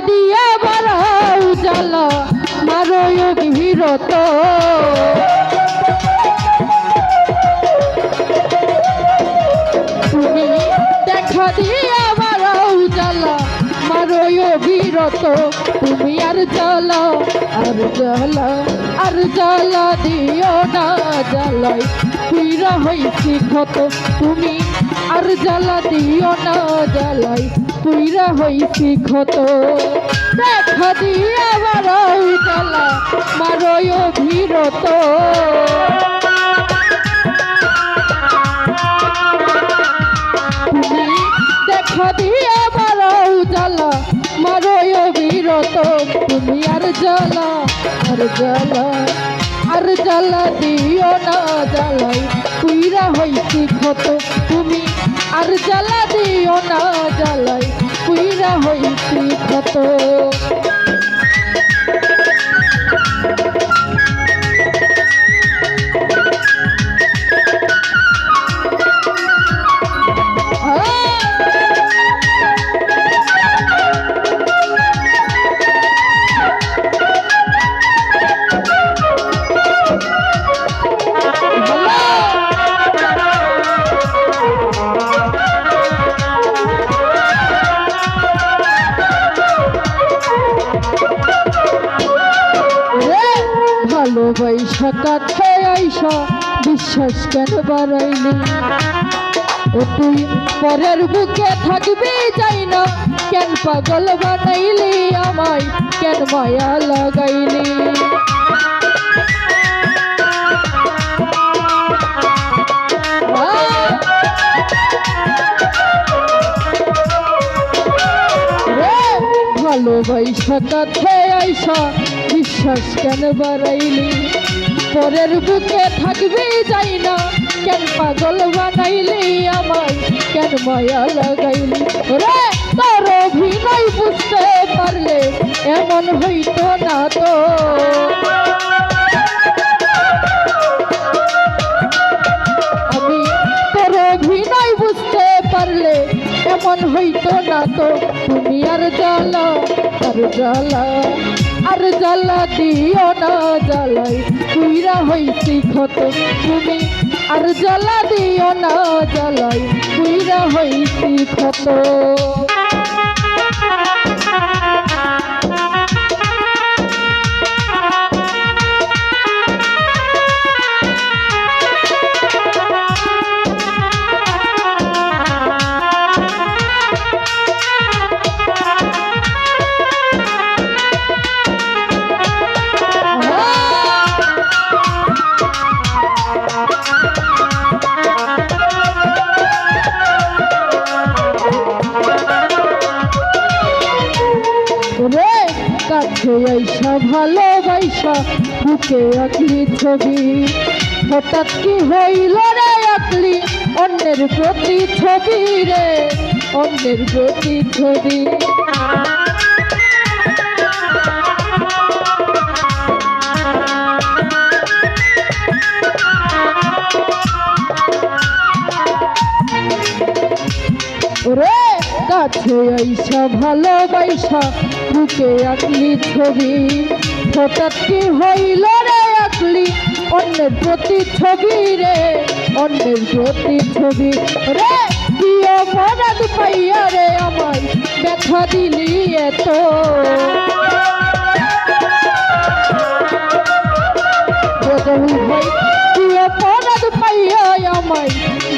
দিয়ে বাড়াও জ্বালা মারো অভিরত তুমি দেখা দিয়ে বাড়াও জ্বালা মারো অভিরত তুমি আর জ্বালা আর জ্বালা আর জ্বালা দিও না জ্বালাই কুইরা হইছি ক্ষত, তুমি আর জ্বালা দিও না জ্বালাই কুইরা হইছি ক্ষত। দেখা দিয়ে বাড়াও জ্বালা মারো অভিরত। দেখা দিয়ে আর জ্বালা আর জ্বালা। আর জ্বালা দিও না জ্বালাই, কুইরা হইছি ক্ষত তুমি। আর জ্বালা দিও না জ্বালাই, কুইরা হইছি ক্ষত। ভালোবাসা কাছে আইসা বিশ্বাস কেন বাড়াইলি? ও তুই পরের বুকে থাকবি যাই না, কেন পাগল বানাইলি আমায়, কেন মায়া লাগাইলি? ভালোবাসা কাছে আইসা, বিশ্বাস কেন বাড়াইলি? পরের বুকে থাকবি যাই না। কেন পাগল বানাইলি আমায়? কেন মায়া লাগাইলি? রে তোর অভিনয় বুঝতে পারলে এমন হইতো না তো। আমি তোর অভিনয় বুঝতে পারলে এমন হইতো না তো। তুমি আর জ্বালা আর জ্বালা। আর জ্বালা দিও না জ্বালাই তুইরা হইছি ক্ষত। তুমি আর জ্বালা দিও না জ্বালাই তুইরা হইছি ক্ষত। কাছে ভালো ভালোবাসা বুকে আঁকলি ছবি। হঠাৎ কি হইল রে আঁকলি অন্যের প্রতি ছবি রে? অন্যের প্রতি ছবি। কাছে আইসা ভালোবাসা বুকে আঁকলি ছবি। হঠাৎ কি হইল রে আঁকলি অন্যের প্রতি ছবি রে? অন্যের প্রতি ছবি রে? প্রিয় মরাদ পাইয়া রে আমায় ব্যথা দিলি এত।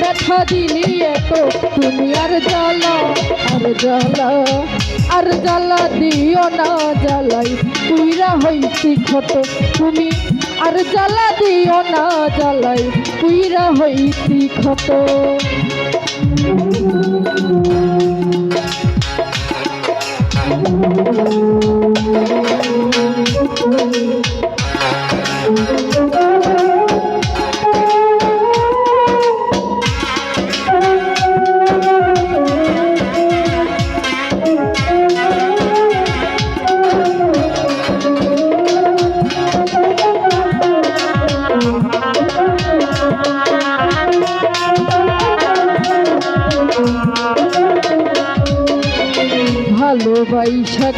ব্যথা দিলি এত। তুমি আর আর জ্বালা, আর জ্বালা দিও না জ্বালাই তুইরা হইছি ক্ষত তুমি, আর জ্বালা দিও না জ্বালাই তুইরা হইছি ক্ষত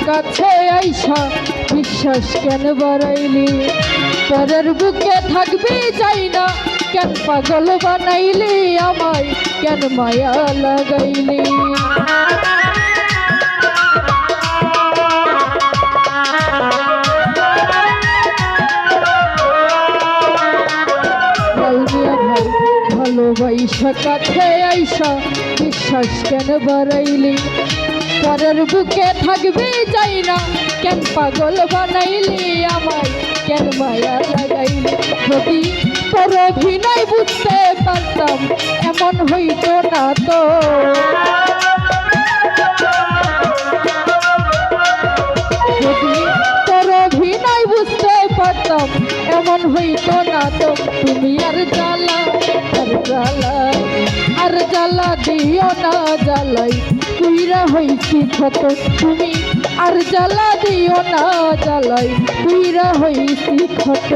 কাছে আইসা বিশ্বাস কেন বাড়াইলি? পরের বুকে থাকবি যাই না, কেন পাগল বানাইলি আমায়? কেন মায়া লাগাইলি? ভালোবাইসা কাছে আইসা, বিশ্বাস কেন বাড়াইলি? পরের বুকে থাকবি যাই না কেন পাগল বানাইলি আমায়? কেন মায়া লাগাইলি? যদি তোর অভিনয় বুঝতে পারতাম, এমন হইতো না তো। পারতাম, এমন হইতো না তো। তুমি আর জ্বালা আর জ্বালা আর জ্বালা দিও না জ্বালাই। কুইরা হইছি ক্ষত তুমি। আর জ্বালা দিও না জ্বালাই কুইরা হইছি ক্ষত।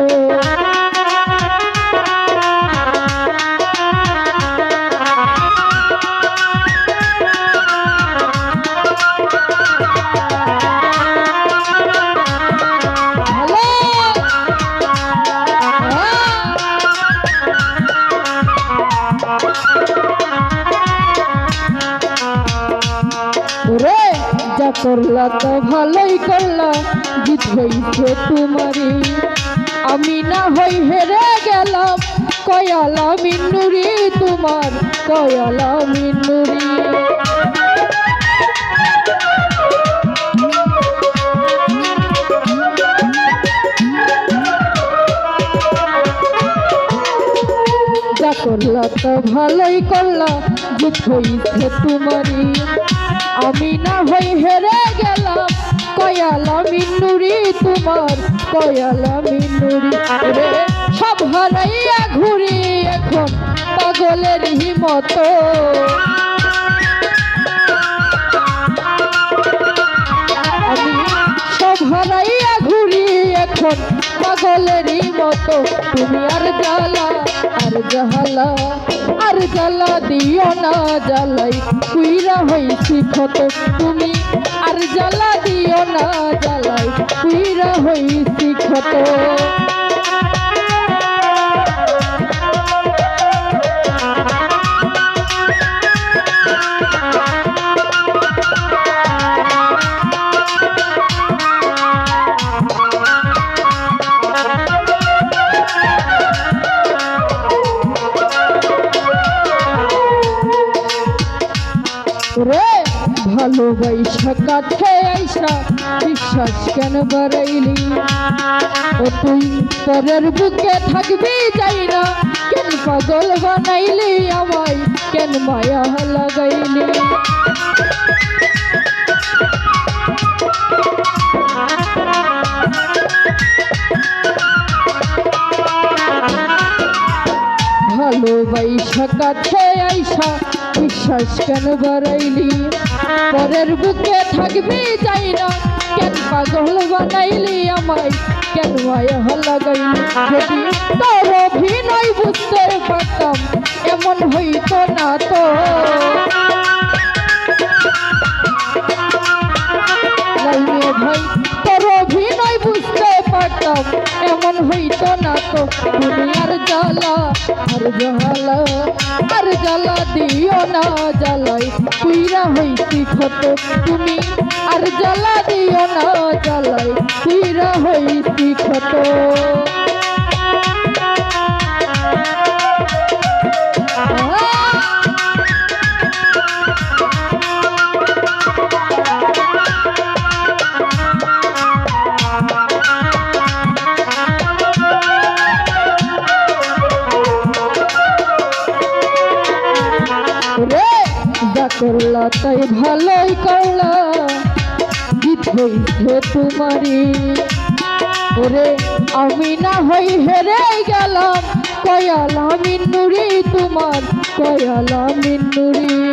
করলা তো ভালোই করলা জিত হইছে তোমারই আমি না হই হেরে গেলাম, কয়ালা মিন্নুরি তোমার, কয়ালা মিন্নুরি করলা তো ভালোই করলা জিত হইছে তোমারই আমি না তোমার কয়ালা মিন্নুরি রে সব হারাইয়া ঘুরি এখন পাগলের হিমতো। আমি সব হারাইয়া ঘুরি এখন পাগলেরই মতো তুমি আর জ্বালা, আর জাহালা আর জ্বালা দিও না জ্বালাই। কুইরা হইছি ক্ষত। তুমি আর জ্বালা দিও না জ্বালাই হইছি ক্ষত। ভালোবাইসা কাছে আইসা বিশ্বাস কেন বাড়াইলি ও তুই পরের বুকে থাকবি যাই না। কেন পাগল বানাইলি আমায়? কেন মায়া লাগাইলি? ভালোবাইসা কাছে আইসা বিশ্বাস কেন বাড়াইলি? পরের বুকে থাকবি যাই না। কেন পাগল বানাইলি আমায়? কেন মায়া লাগাইলি? যদি তোর অভিনয় বুঝতে পারতাম, এমন হইতো না তো। ভাই, তোর অভিনয় বুঝতে পারতাম, এমন হইতো না তো। আর জ্বালা আর জ্বালা। জ্বালা দিও না জ্বালাই তুইরা হইছি ক্ষত তুমি। আর জ্বালা দিও না জ্বালাই তুইরা হইছি ক্ষত। রে, যা করলা তাই ভালোই করলা। জিত হইছে তোমারই। ওরে, আমি না হই হেরে গেলাম। কয়ালা নুরি তোমার, কয়ালা মিন্নুরি